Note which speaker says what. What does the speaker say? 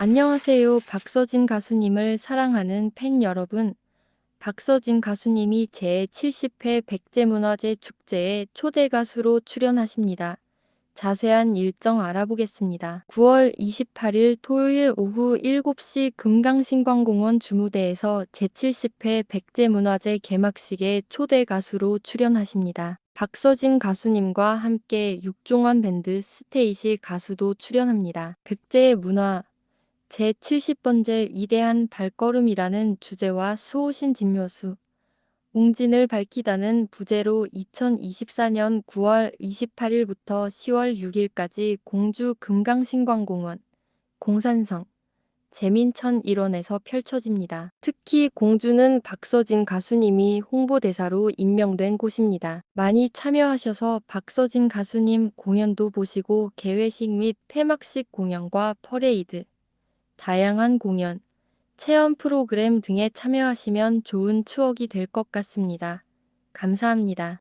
Speaker 1: 안녕하세요. 박서진 가수님을 사랑하는 팬 여러분. 박서진 가수님이 제70회 백제문화재 축제에 초대 가수로 출연하십니다. 자세한 일정 알아보겠습니다. 9월 28일 토요일 오후 7시 금강신광공원 주무대에서 제70회 백제문화재 개막식에 초대 가수로 출연하십니다. 박서진 가수님과 함께 육종원 밴드 스테이시 가수도 출연합니다. 백제의 문화, 제70번째 위대한 발걸음이라는 주제와 수호신 진묘수, 웅진을 밝히다는 부제로 2024년 9월 28일부터 10월 6일까지 공주 금강신광공원, 공산성, 재민천 일원에서 펼쳐집니다. 특히 공주는 박서진 가수님이 홍보대사로 임명된 곳입니다. 많이 참여하셔서 박서진 가수님 공연도 보시고 개회식 및 폐막식 공연과 퍼레이드, 다양한 공연, 체험 프로그램 등에 참여하시면 좋은 추억이 될 것 같습니다. 감사합니다.